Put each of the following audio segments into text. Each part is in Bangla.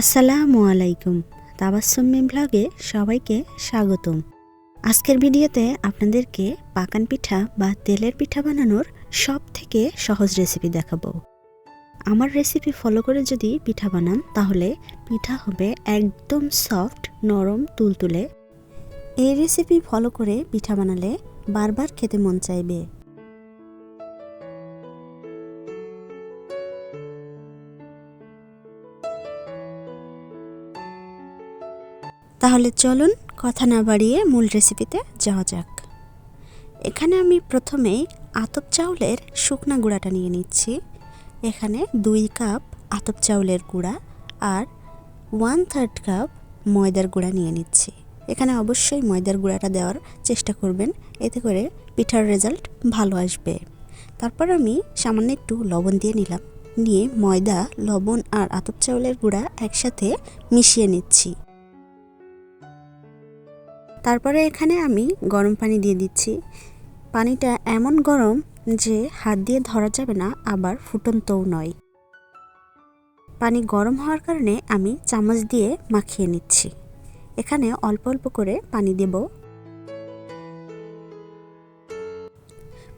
আসসালামু আলাইকুম। তাবাসুম্মি ব্লগে সবাইকে স্বাগতম। আজকের ভিডিওতে আপনাদেরকে পাকান পিঠা বা তেলের পিঠা বানানোর সব থেকে সহজ রেসিপি দেখাবো। আমার রেসিপি ফলো করে যদি পিঠা বানান, তাহলে পিঠা হবে একদম সফট নরম, তুলতুলে। এই রেসিপি ফলো করে পিঠা বানালে বারবার খেতে মন চাইবে। তাহলে চলুন কথা না বাড়িয়ে মূল রেসিপিতে যাওয়া যাক। এখানে আমি প্রথমেই আতপ চাউলের শুকনা গুঁড়াটা নিয়ে নিচ্ছি। এখানে দুই কাপ আতপ চাউলের গুঁড়া আর ওয়ান থার্ড কাপ ময়দার গুঁড়া নিয়ে নিচ্ছি। এখানে অবশ্যই ময়দার গুঁড়াটা দেওয়ার চেষ্টা করবেন, এতে করে পিঠার রেজাল্ট ভালো আসবে। তারপর আমি সামান্য একটু লবণ দিয়ে নিলাম। নিয়ে ময়দা, লবণ আর আতপ চাউলের গুঁড়া একসাথে মিশিয়ে নিচ্ছি। তারপরে এখানে আমি গরম পানি দিয়ে দিচ্ছি। পানিটা এমন গরম যে হাত দিয়ে ধরা যাবে না, আবার ফুটন্তও নয়। পানি গরম হওয়ার কারণে আমি চামচ দিয়ে মাখিয়ে নিচ্ছি। এখানে অল্প অল্প করে পানি দেব।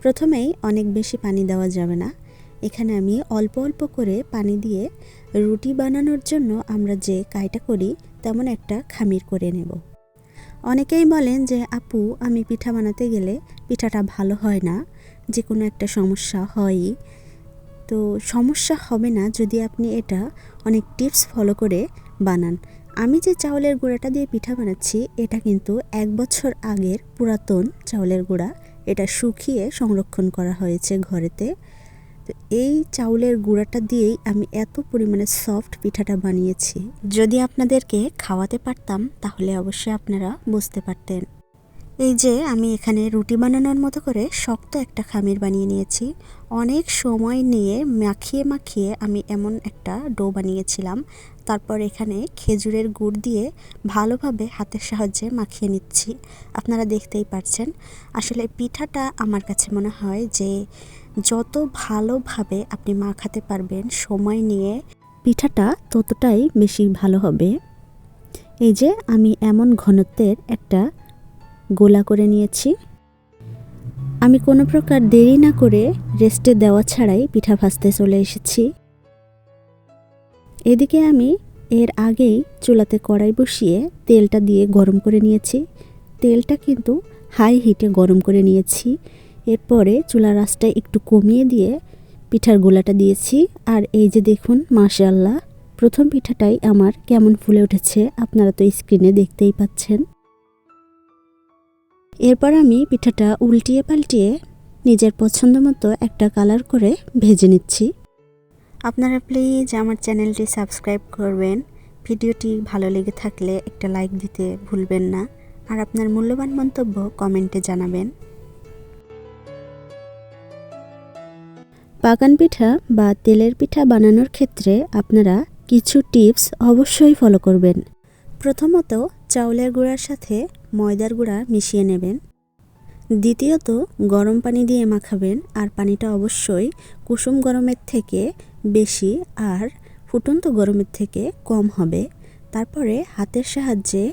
প্রথমেই অনেক বেশি পানি দেওয়া যাবে না। এখানে আমি অল্প অল্প করে পানি দিয়ে রুটি বানানোর জন্য আমরা যে কাইটা করি, তেমন একটা খামির করে নেব। অনেকেই বলেন যে, আপু, আমি পিঠা বানাতে গেলে পিঠাটা ভালো হয় না যে কোনো একটা সমস্যা হয়ই। তো সমস্যা হবে না যদি আপনি এটা অনেক টিপস ফলো করে বানান। আমি যে চাউলের গুঁড়াটা দিয়ে পিঠা বানাচ্ছি, এটা কিন্তু এক বছর আগের পুরাতন চাউলের গুঁড়া। এটা শুকিয়ে সংরক্ষণ করা হয়েছে ঘরেতে। তো এই চাউলের গুঁড়াটা দিয়েই আমি এত পরিমাণে সফট পিঠাটা বানিয়েছি। যদি আপনাদেরকে খাওয়াতে পারতাম, তাহলে অবশ্যই আপনারা বুঝতে পারতেন। এই যে, আমি এখানে রুটি বানানোর মতো করে শক্ত একটা খামির বানিয়ে নিয়েছি। অনেক সময় নিয়ে মাখিয়ে মাখিয়ে আমি এমন একটা ডো বানিয়েছিলাম। তারপর এখানে খেজুরের গুড় দিয়ে ভালোভাবে হাতের সাহায্যে মাখিয়ে নিচ্ছি। আপনারা দেখতেই পারছেন। আসলে পিঠাটা আমার কাছে মনে হয় যে, যত ভালোভাবে আপনি মাখাতে পারবেন সময় নিয়ে, পিঠাটা ততটাই বেশি ভালো হবে। এই যে, আমি এমন ঘনত্বের একটা গোলা করে নিয়েছি। আমি কোনো প্রকার দেরি না করে রেস্টে দেওয়া ছাড়াই পিঠা ভাজতে চলে এসেছি। এদিকে আমি এর আগেই চুলাতে কড়াই বসিয়ে তেলটা দিয়ে গরম করে নিয়েছি। তেলটা কিন্তু হাই হিটে গরম করে নিয়েছি। এরপরে চুলার আঁচটা একটু কমিয়ে দিয়ে পিঠার গোলাটা দিয়েছি। আর এই যে দেখুন মাশাল্লাহ প্রথম পিঠাটাই আমার কেমন ফুলে উঠেছে, আপনারা তো স্ক্রিনে দেখতেই পাচ্ছেন। এরপর আমি পিঠাটা উল্টিয়ে পাল্টিয়ে নিজের পছন্দ মতো একটা কালার করে ভেজে নিচ্ছি। আপনারা প্লিজ আমার চ্যানেলটি সাবস্ক্রাইব করবেন। ভিডিওটি ভালো লেগে থাকলে একটা লাইক দিতে ভুলবেন না। আর আপনার মূল্যবান মন্তব্য কমেন্টে জানাবেন। পাকান পিঠা বা তেলের পিঠা বানানোর ক্ষেত্রে আপনারা কিছু টিপস অবশ্যই ফলো করবেন। প্রথমত চাউলের গুঁড়ার সাথে ময়দার গুঁড়া মিশিয়ে নেবেন। দ্বিতীয়ত, গরম পানি দিয়ে মাখাবেন আর পানিটা অবশ্যই কুসুম গরমের থেকে বেশি আর ফুটন্ত গরমের থেকে কম হবে। তারপরে হাতের সাহায্যে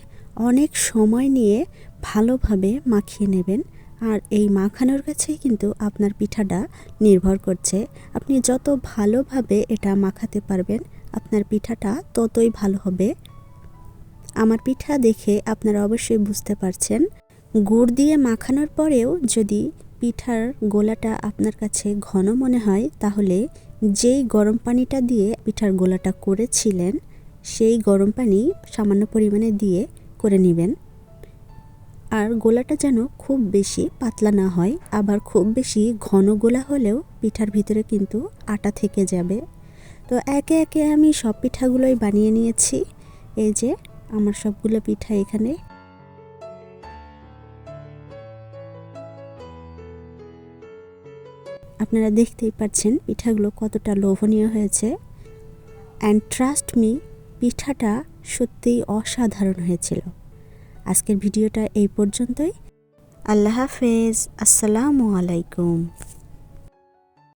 অনেক সময় নিয়ে ভালোভাবে মাখিয়ে নেবেন আর এই মাখানোর কাছেই কিন্তু আপনার পিঠাটা নির্ভর করছে। আপনি যত ভালোভাবে এটা মাখাতে পারবেন, আপনার পিঠাটা ততই ভালো হবে। আমার পিঠা দেখে আপনারা অবশ্যই বুঝতে পারছেন। গুড় দিয়ে মাখানোর পরেও যদি পিঠার গোলাটা আপনার কাছে ঘন মনে হয়, তাহলে যেই গরম পানিটা দিয়ে পিঠার গোলাটা করেছিলেন, সেই গরম পানি সামান্য পরিমাণে দিয়ে করে নেবেন। আর গোলাটা যেন খুব বেশি পাতলা না হয়, আবার খুব বেশি ঘন গোলা হলেও পিঠার ভিতরে কিন্তু আটা থেকে যাবে। তো একে একে আমি সব পিঠাগুলোই বানিয়ে নিয়েছি। এই যে আমার সবগুলো পিঠা এখানে। আপনারা দেখতেই পাচ্ছেন পিঠাগুলো কতটা লোভনীয় হয়েছে। অ্যান্ড ট্রাস্ট মি পিঠাটা সত্যিই অসাধারণ হয়েছিল। আজকের ভিডিওটা এই পর্যন্তই। আল্লাহ হাফেজ। আসসালামু আলাইকুম।